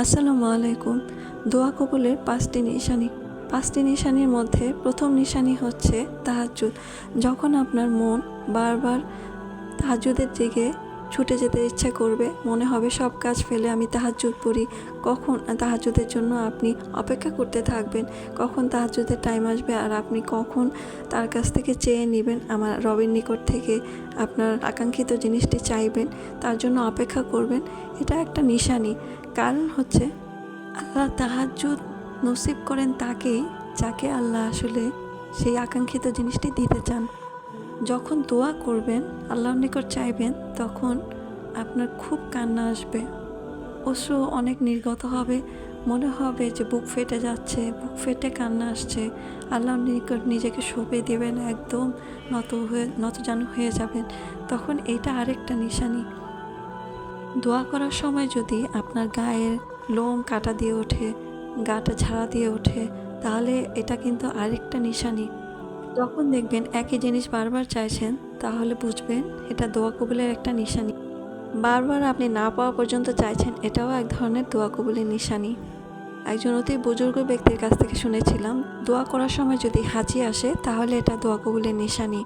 আসসালামু আলাইকুম। দোয়া কবুলের পাঁচটি নিশানি, পাঁচটি নিশানির মধ্যে প্রথম নিশানি হচ্ছে তাহাজুদ যখন আপনার মন বারবার তাহাজুদের দিকে ছুটে যেতে ইচ্ছা করবে। মনে হবে সব কাজ ফেলে আমি তাহাজ্জুদ পড়ি। কখন তাহাজ্জুদের জন্য আপনি অপেক্ষা করতে থাকবেন? কখন তাহাজ্জুদের টাইম আসবে আর আপনি কখন তার কাছ থেকে চেয়ে নেবেন? আমার রবির নিকট থেকে আপনার আকাঙ্ক্ষিত জিনিসটি চাইবেন, তার জন্য অপেক্ষা করবেন, এটা একটা নিশানি। কারণ হচ্ছে, আল্লাহ তাহাজ্জুদ নসিব করেন তাকেই, যাকে আল্লাহ আসলে সেই আকাঙ্ক্ষিত জিনিসটি দিতে চান। যখন দোয়া করবেন, আল্লাহর নিকট চাইবেন, তখন আপনার খুব কান্না আসবে। অশ্রু অনেক নির্গত হবে। মনে হবে যে বুক ফেটে যাচ্ছে, বুক ফেটে কান্না আসছে। আল্লাহর নিকট নিজেকে সঁপে দেবেন, একদম নত হয়ে, নতজানু হয়ে যাবেন। তখন এটা আরেকটা নিশানি। দোয়া করার সময় যদি আপনার গায়ের লোম কাটা দিয়ে ওঠে, গাটা ঝাড়া দিয়ে ওঠে, তাহলে এটা কিন্তু আরেকটা নিশানি। যখন দেখবেন একই জিনিস বারবার চাইছেন, তাহলে বুঝবেন এটা দোয়া কবুলের একটা নিশানি। বারবার আপনি না পাওয়া পর্যন্ত চাইছেন, এটাও এক ধরনের দোয়া কবুলের নিশানি। একজন অতি বুজুর্গ ব্যক্তির কাছ থেকে শুনেছিলাম, দোয়া করার সময় যদি হাঁচি আসে, তাহলে এটা দোয়া কবুলের নিশানি।